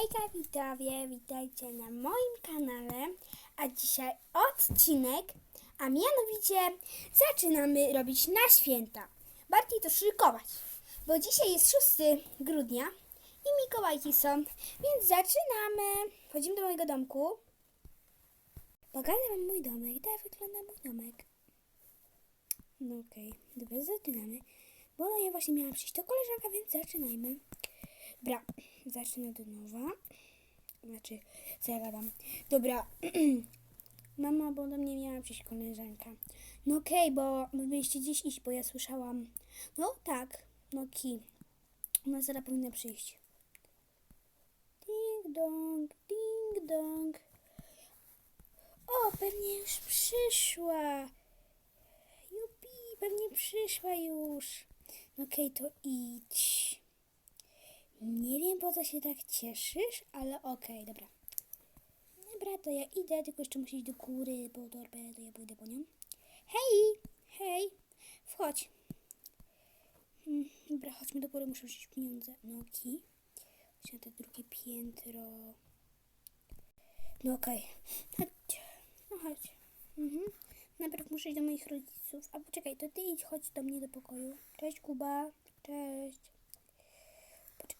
Hejka widzowie, witajcie na moim kanale, a dzisiaj odcinek, a mianowicie zaczynamy robić na święta. Bardziej to szykować, bo dzisiaj jest 6 grudnia i Mikołajki są, więc zaczynamy. Wchodzimy do mojego domku. Pokażę wam mój domek, tak wygląda mój domek. No okej, dobra, zaczynamy. Bo ona ja właśnie miała przyjść do koleżanka, więc zaczynajmy. Dobra, zacznę od nowa. Znaczy, co ja gadam. Dobra, mama, bo do mnie miała przyjść koleżanka. No okej, bo wy byliście gdzieś iść, bo ja słyszałam. No tak, no ki. Ona zaraz powinna przyjść. Ding dong, ding dong. O, pewnie już przyszła. Jupi, pewnie przyszła już. No Okej, to idź. Nie wiem po co się tak cieszysz, ale okej, dobra. Dobra, to ja idę, tylko jeszcze muszę iść do góry po torbę, to ja pójdę po nią. Hej, hej, wchodź. Mm, Dobra, chodźmy do góry, muszę wziąć pieniądze. No okej. Chodź na te drugie piętro. No okej. Chodź. No chodź. Mhm. Najpierw muszę iść do moich rodziców. A poczekaj, to ty idź, chodź do mnie do pokoju. Cześć Kuba. Cześć.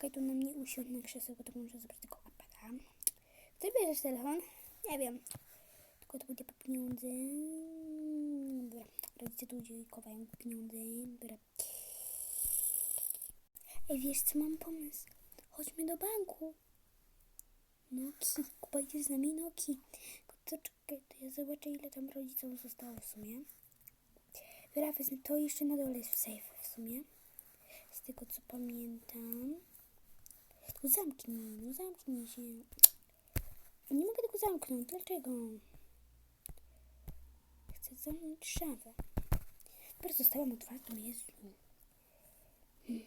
Poczekaj tu na mnie usiądź na krzeseł, bo to muszę zabrać tego iPada. Ty bierzesz telefon? Nie wiem. Tylko to będzie po pieniądze. Dobra. Rodzice tu gdzie chowają pieniądze. Dobra. Ej, wiesz co, mam pomysł. Chodźmy do banku. Noki. Idziesz z nami? Noki. To czekaj, to ja zobaczę ile tam rodzicom zostało w sumie. Dobra, to jeszcze na dole jest w safe w sumie. Z tego co pamiętam. Tylko zamknij, no zamknij się. Nie mogę tego zamknąć, dlaczego? Chcę zamknąć szafę. Dobra, zostałam otwartą, Jezu. Hmm.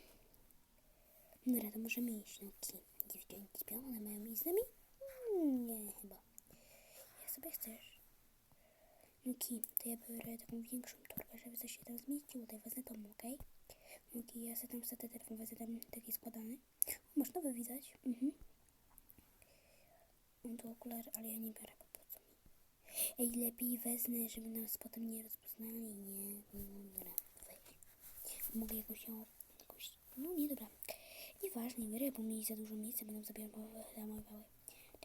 Dobra, to możemy iść, no ki. Dziewczynki śpią, one mają iść z nami? Nie, chyba. Jak sobie chcesz. No ki, to ja biorę taką większą torbę, żeby coś się tam zmieściło, ja wezmę tą, okej? No ki, ja sobie tam wsadzę telefon, wezmę tam taki składany. Masz nowy widać. Mhm. Mam tu okulary, ale ja nie biorę, bo po co mi? Ej, lepiej wezmę, żeby nas potem nie rozpoznali, nie? Dobra, weź. Mogę jakoś ją, jakoś, no nie, dobra. Nieważne, biorę, bo mi za dużo miejsca będą zajmowały.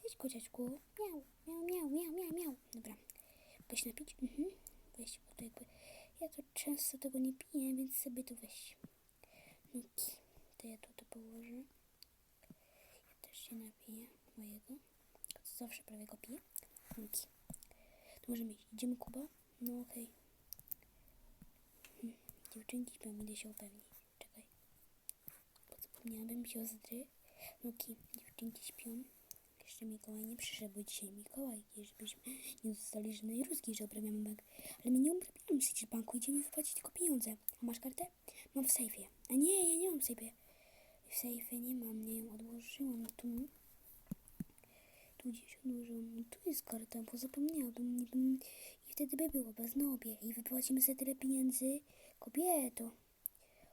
Cześć, kociaczku. Miał, miał, miał, miał, miał, miał. Dobra. Mogę się napić? Mhm. Weź, bo to jakby... Ja to często tego nie piję, więc sobie to weź. No, ki. To ja tu to położę. Ja też się napiję mojego. To zawsze prawie go piję. No, ki. To możemy iść. Idziemy, Kuba? No, okej. Hmm. Dziewczynki śpią, idę się upewnić. Czekaj. Bo zapomniałabym siostry. No, ki. Dziewczynki śpią. Jeszcze Mikołaj nie przyszedł, dzisiaj Mikołaj, żebyśmy nie dostali żadnej ruskiej, że obrabiamy bank. Ale my nie obrabiamy przecież banku, idziemy wypłacić tylko pieniądze. A masz kartę? Mam w sejfie. A nie, ja nie mam w sejfie. W sejfie nie mam, nie ją odłożyłam tu. Tu gdzieś odłożyłam. Tu jest karta, bo zapomniałabym. Bym... I wtedy by było beznobie. I wypłacimy sobie tyle pieniędzy. Kobieto.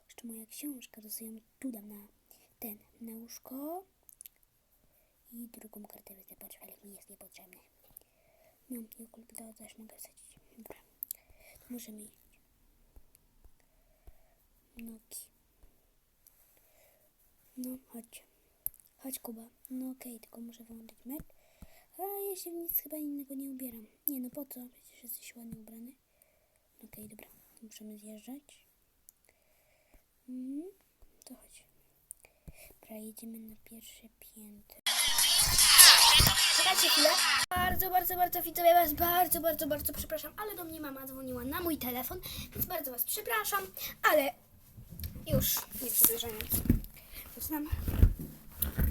Jeszcze moja książka, to sobie tu dam na ten, na łóżko. I drugą kartę patrz, ale mi jest niepotrzebne. No, i okulta też mogę wsadzić. Dobra, to możemy iść. Noki. No, chodź. Chodź, Kuba. No okej, tylko muszę wyłączyć mecz. A ja się w nic chyba innego nie ubieram. Nie, no po co? Przecież jesteś ładnie ubrany. Okej, dobra. Musimy zjeżdżać. Mhm, to chodź. Dobra, jedziemy na pierwsze piętro. Czekajcie chwilę. Bardzo, bardzo, bardzo widzowie was bardzo, bardzo, bardzo przepraszam, ale do mnie mama dzwoniła na mój telefon, więc bardzo was przepraszam, ale już nie przedłużając. Zaczynam.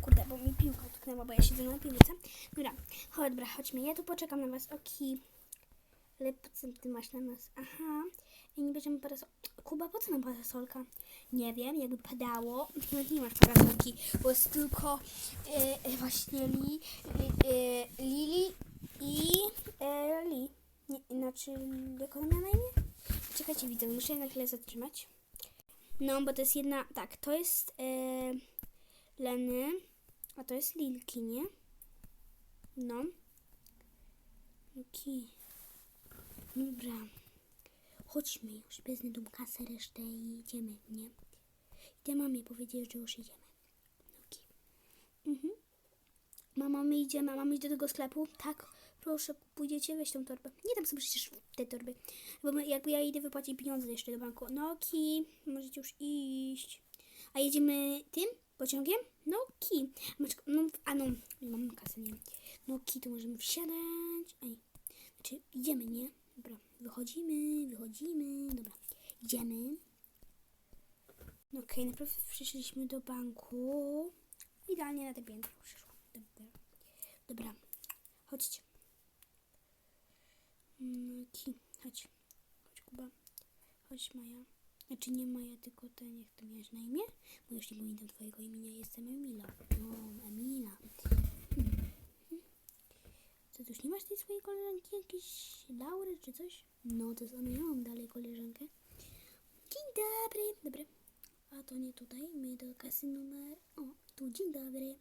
Kurde, bo mi piłka utknęła, bo ja siedzę na piłce. Dobra, dobra, chodźmy. Ja tu poczekam na was. Oki. Ale po co ty masz na nas? Aha. I nie bierzemy parasol. Kuba, po co nam parasolka? Nie wiem, jakby padało. Nawet nie masz parasolki, bo jest tylko e, właśnie li, e, Lili i e, Li. Nie, znaczy, jak ona na imię? Czekajcie, widzę, muszę na chwilę zatrzymać. No, bo to jest jedna, tak, to jest e, Leny, A to jest Lilki, nie? No. Lilki. Dobra. Chodźmy już. Wezmę tą kasę, resztę i idziemy, nie? Idę mamie powiedzieć, że już idziemy. Okej. Mhm. Mama, my idziemy, a mamy iść do tego sklepu? Tak, proszę, pójdziecie, weź tą torbę. Nie dam sobie przecież tej torby, bo my, jakby ja idę wypłacić pieniądze jeszcze do banku. No ki, możecie już iść. A jedziemy tym pociągiem? No ki. No, a no, mam kasy, nie. No ki, to możemy wsiadać. Ej, znaczy idziemy, nie? Dobra, wychodzimy, wychodzimy, dobra, idziemy. No okej, najpierw przyszliśmy do banku. Idealnie na te piętro przyszłam. Dobra. Dobra, chodźcie. Ki, chodź. Chodź, Kuba. Chodź, Maja. Znaczy nie Maja, tylko ten, jak to miałeś na imię? Bo już nie pamiętam twojego imienia, jestem Emila. No, Emila. Hmm. Co, ty już nie masz tej swojej koleżanki? Jakiś Laury czy coś? No, to sama ja mam dalej koleżankę. Dzień dobry. Dobry. A to nie tutaj, my do kasy numer... O, tu, dzień dobry.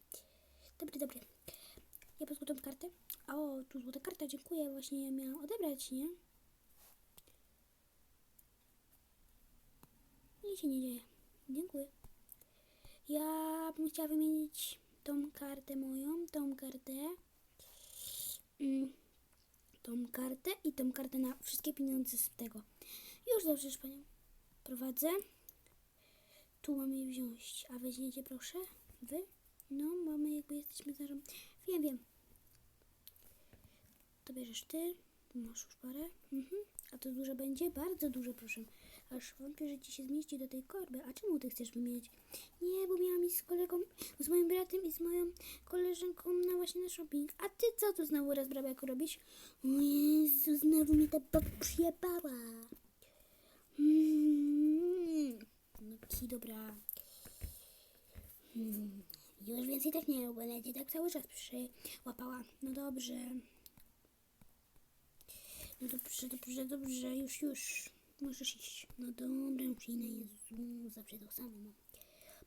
Dobry, dobry. Ja po tą kartę. O, tu złota karta, dziękuję. Właśnie miałam odebrać, nie? Nic się nie dzieje. Dziękuję. Ja bym chciała wymienić tą kartę moją, tą kartę, mm, tą kartę i tą kartę na wszystkie pieniądze z tego. Już dobrze, już panią prowadzę. Tu mamy je wziąć. A weźmiecie proszę? Wy? No, mamy jakby jesteśmy zaraz. Wiem, wiem. To bierzesz ty. Masz już parę. Mhm. A to duże będzie? Bardzo duże, proszę. Aż wątpię, że ci się zmieści do tej korby. A czemu ty chcesz wymienić? Nie, bo miałam iść z kolegą, z moim bratem i z moją koleżanką na właśnie na shopping. A ty co tu znowu raz brabiaku robisz? O Jezu, znowu mi ta baba przyjebała. Mm. No ki, dobra. Mm. Już więcej tak nie będę cię tak cały czas przyłapała. No dobrze. No dobrze, dobrze, dobrze, już, już. Możesz iść. No dobra, idę, Jezu, zawsze to samo mam.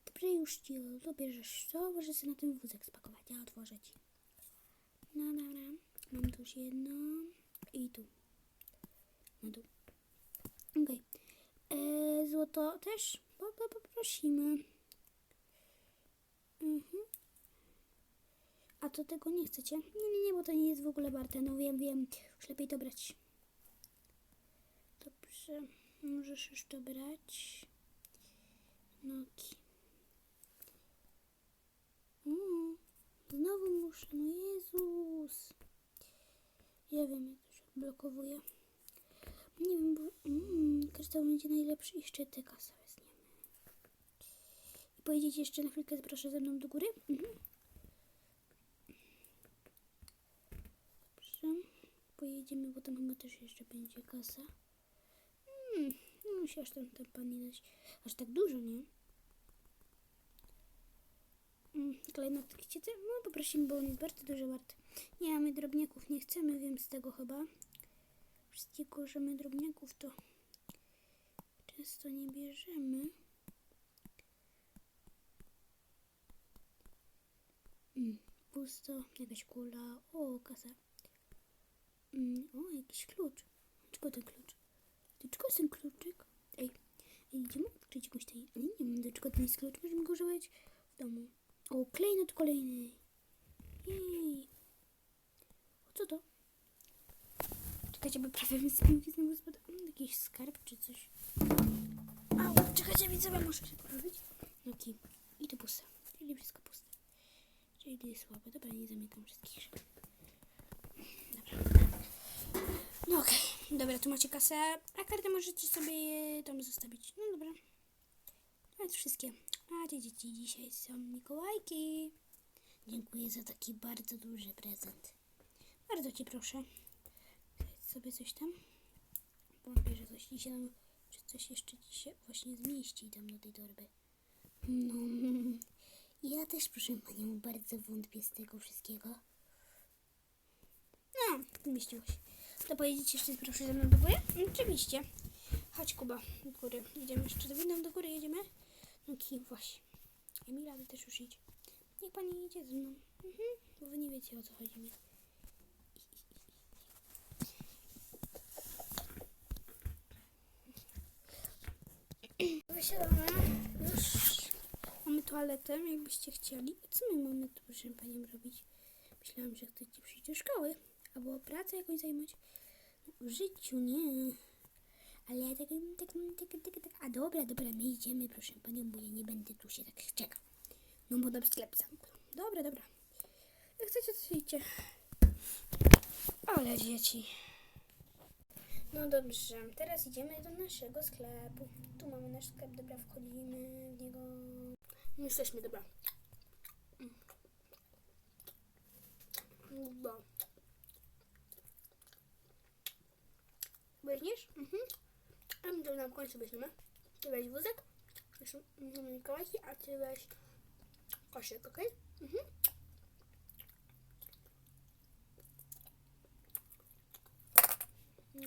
Dobrze, już ci dobierzesz to, możesz sobie na ten wózek spakować, ja otworzę ci. No dobra, mam tu już jedno i tu. Na dół. Okej. Okay. Złoto też po, po, poprosimy. Mhm. A to tego nie chcecie? Nie, nie, nie, bo to nie jest w ogóle warte. No wiem, wiem. Już lepiej to brać. Dobrze. Możesz to brać. Noki. Mm, znowu muszę. No Jezus. Ja wiem, jak to się odblokowuje. Nie wiem, bo mm, kryształ będzie najlepszy. Jeszcze te kasę weźmiemy. I pojedziecie jeszcze na chwilkę, proszę ze mną do góry. Mhm. Dobrze. Pojedziemy, bo tam chyba też jeszcze będzie kasa. Hmm, no się aż tam, dać. Aż tak dużo, nie? Mm, klejnotki chcecie? No poprosimy, bo on jest bardzo dużo wart. Nie, a my drobniaków nie chcemy, wiem z tego chyba. Wszystkiego, że my drobniaków to często nie bierzemy. Mm, pusto, jakaś kula, o, kasa. Mm, o, jakiś klucz. Czego ten klucz? Do czego jest ten kluczyk? Ej, mogę odkryć jakąś tej... Nie wiem, do czego ten jest klucz. Możemy go używać w domu. O, klejnot kolejny. Jej. O, co to? Czekajcie, bo prawie mi z piłki znowu spada. Mm, Jakiś skarb czy coś. Au, czekajcie, widzowie, muszę się porobić. No ki. I to puste. Czyli wszystko puste. Czyli jest słabe. Dobra, nie zamykam wszystkich drzwi. Dobra. No okej. Dobra, tu macie kasę. A kartę możecie sobie tam zostawić. No dobra. A to wszystkie. A te dzieci dzisiaj są Mikołajki. Dziękuję za taki bardzo duży prezent. Bardzo Ci proszę. Weź sobie coś tam. Wątpię, że coś się tam, że coś jeszcze się właśnie zmieści tam do tej torby. No, ja też proszę Panią bardzo wątpię z tego wszystkiego. No, zmieściło się. To pojedziecie jeszcze proszę ze mną do góry? Oczywiście. Chodź Kuba, do góry. Jedziemy jeszcze do windą do góry, jedziemy. No ki, właśnie. Emila, ty też już idź. Niech pani idzie ze mną. Mhm. Bo wy nie wiecie o co chodzi mi. Wysiadamy. Już mamy toaletę, jakbyście chcieli. Co my mamy tu, proszę panią, robić? Myślałam, że chcecie przyjść do szkoły. Albo pracę jakąś zajmować. No, w życiu nie. Ale ja tak, tak, tak, tak, tak. A dobra, dobra, my idziemy, proszę panią, bo ja nie będę tu się tak czekał. No bo do sklep zamknął. Dobra, dobra. Jak chcecie, to idźcie. Ale dzieci. No dobrze, teraz idziemy do naszego sklepu. Tu mamy nasz sklep, dobra, wchodzimy w niego. No jesteśmy, dobra. Dobra. Weźmiesz? Mhm. A my to na końcu weźmiemy. Ty weź wózek. Jeszcze mm, Mikołajki, a ty weź koszyk, okej? Mhm.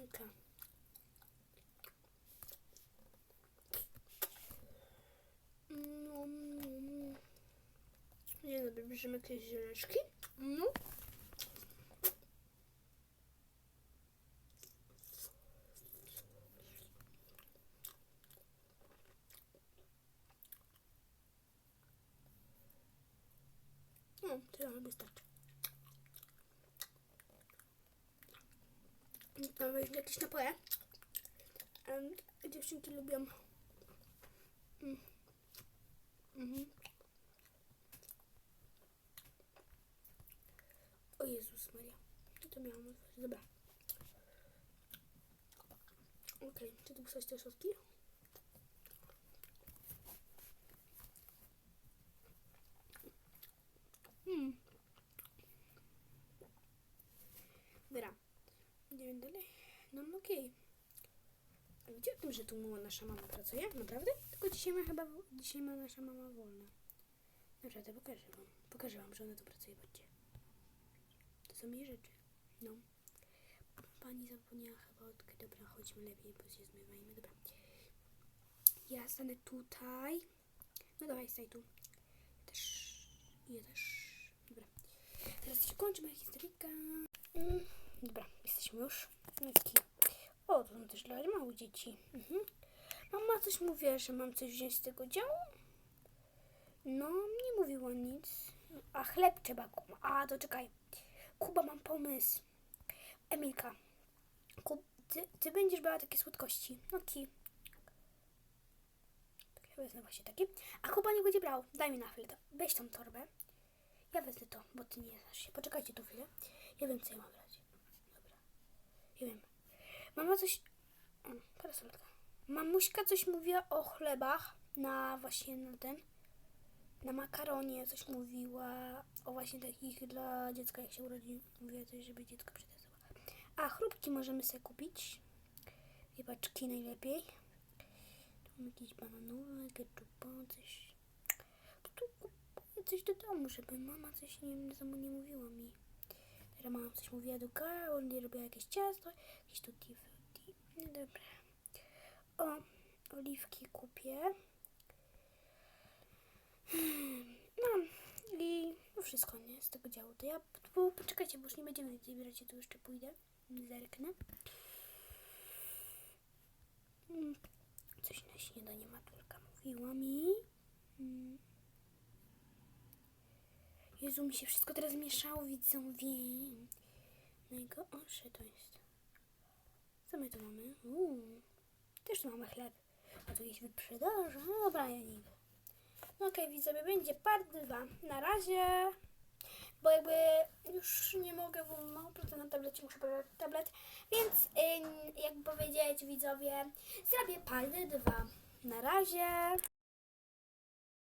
Okay. No, mm. Nie dobra, bierzemy jakieś zieleczki. No. Tyle wystarczy. Tam weź jakieś napoje. Em, dziewczynki lubią. Mm. Mhm. O Jezus Maria. Co to miałam? Dobra. Okej, czy tu pisać te środki? Hmm. Dobra. Idziemy dalej. No no okej. A wiecie o tym, że tu nasza mama pracuje? Naprawdę? Tylko dzisiaj ma chyba, dzisiaj ma nasza mama wolne. Naprawdę, pokażę wam. Pokażę wam, że ona tu pracuje, patrzcie. To są jej rzeczy. No. Pani zapomniała chyba od... Dobra, chodźmy lepiej, bo się zmywajmy. Dobra. Ja stanę tutaj. No dawaj, staj tu. Ja też. Ja też. Dobra. Teraz się kończy moja historyjka. Mm, dobra, jesteśmy już. Taki. O, to są też dla małych dzieci. Mhm. Mama coś mówiła, że mam coś wziąć z tego działu? No, nie mówiła nic. A chleb trzeba kupić. A, to czekaj. Kuba, mam pomysł. Emilka, Kub, ty, ty będziesz brała takie słodkości. Oki. Tak, ja wezmę właśnie takie. A Kuba nie będzie brał. Daj mi na chwilę. Weź tą torbę. Ja wezmę to, bo ty nie znasz się. Poczekajcie tu chwilę. Ja wiem, co ja mam brać. Dobra. Ja wiem. Mama coś... O, parasolka. Mamuśka coś mówiła o chlebach na właśnie na ten... Na makaronie coś mówiła o właśnie takich dla dziecka, jak się urodzi. Mówiła coś, żeby dziecko przetestowało. A, chrupki możemy sobie kupić. Rybaczki najlepiej. Tu jakieś bananowe, ketchupa, coś. Tu kupuję coś do domu, żeby mama coś nie, nie mówiła mi. Teraz mama coś mówiła do Karol, robiła jakieś ciasto, jakieś tutti frutti. No dobra. O, oliwki kupię. No i no wszystko, nie? Z tego działu. To ja, bo, poczekajcie, bo już nie będziemy zbierać, ja tu jeszcze pójdę. Zerknę. Mm, Coś na śniadanie matulka mówiła mi. Jezu, mi się wszystko teraz mieszało, widzowie. Najgorsze to jest. Co my tu mamy? Uuu, też tu mamy chleb. A tu jakieś wyprzedaże. No dobra, ja nie wiem. No okej, widzowie, będzie part 2. Na razie, bo jakby już nie mogę, bo mam pracę na tablecie, muszę pobrać tablet, więc ym, jak powiedzieć widzowie, zrobię part 2. Na razie.